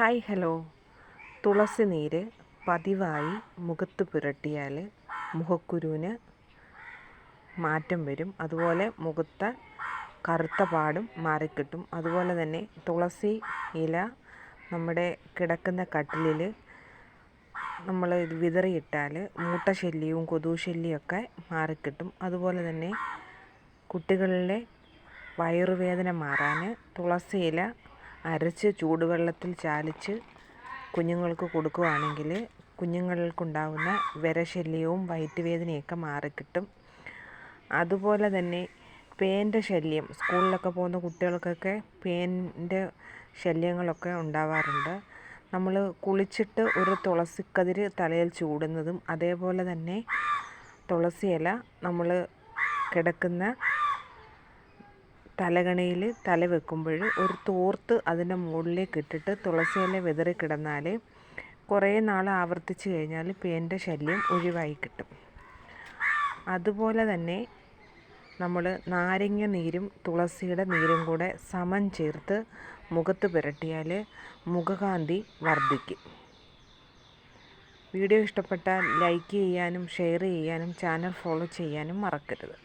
Hi hello. തുളസി നീര് പതിവായി മുഖത്ത് പുരട്ടിയാൽ മുഖക്കുരുവിന് മാറ്റം വരും. അതുപോലെ മുഖത്ത് കറുത്ത പാടും മാറിക്കിട്ടും. അതുപോലെ തന്നെ തുളസി ഇല നമ്മുടെ കിടക്കുന്ന കട്ടിലിൽ നമ്മൾ വിതറിയിട്ടാൽ മൂട്ട മൂട്ടശല്യവും കൊതു ശല്യമൊക്കെ മാറിക്കിട്ടും. അതുപോലെ തന്നെ കുട്ടികളിലെ വയറുവേദന മാറാൻ തുളസി ഇല അരച്ച് ചൂടുവെള്ളത്തിൽ ചാലിച്ച് കുഞ്ഞുങ്ങൾക്ക് കൊടുക്കുകയാണെങ്കിൽ കുഞ്ഞുങ്ങൾക്കുണ്ടാകുന്ന വിരശല്യവും വയറ്റുവേദനയൊക്കെ മാറിക്കിട്ടും. അതുപോലെ തന്നെ പേന്റെ ശല്യം സ്കൂളിലൊക്കെ പോകുന്ന കുട്ടികൾക്കൊക്കെ പേന്റെ ശല്യങ്ങളൊക്കെ ഉണ്ടാവാറുണ്ട്. നമ്മൾ കുളിച്ചിട്ട് ഒരു തുളസിക്കതിര് തലയിൽ ചൂടുന്നതും അതേപോലെ തന്നെ തുളസിയില നമ്മൾ കിടക്കുന്ന തലകണിയിൽ തല വെക്കുമ്പോൾ ഒരു തോർത്ത് അതിന്റെ മുകളിലേക്ക് ഇട്ടിട്ട് തുളസി ഇല വിതറി കിടന്നാൽ കുറേ നാൾ ആവർത്തിച്ച് കഴിഞ്ഞാൽ പേന്റെ ശല്യം ഒഴിവായി കിട്ടും. അതുപോലെ തന്നെ നമ്മൾ നാരങ്ങ നീരും തുളസിയുടെ നീരും കൂടെ സമം ചേർത്ത് മുഖത്ത് പുരട്ടിയാൽ മുഖകാന്തി വർദ്ധിക്കും. വീഡിയോ ഇഷ്ടപ്പെട്ടാൽ ലൈക്ക് ചെയ്യാനും ഷെയർ ചെയ്യാനും ചാനൽ ഫോളോ ചെയ്യാനും മറക്കരുത്.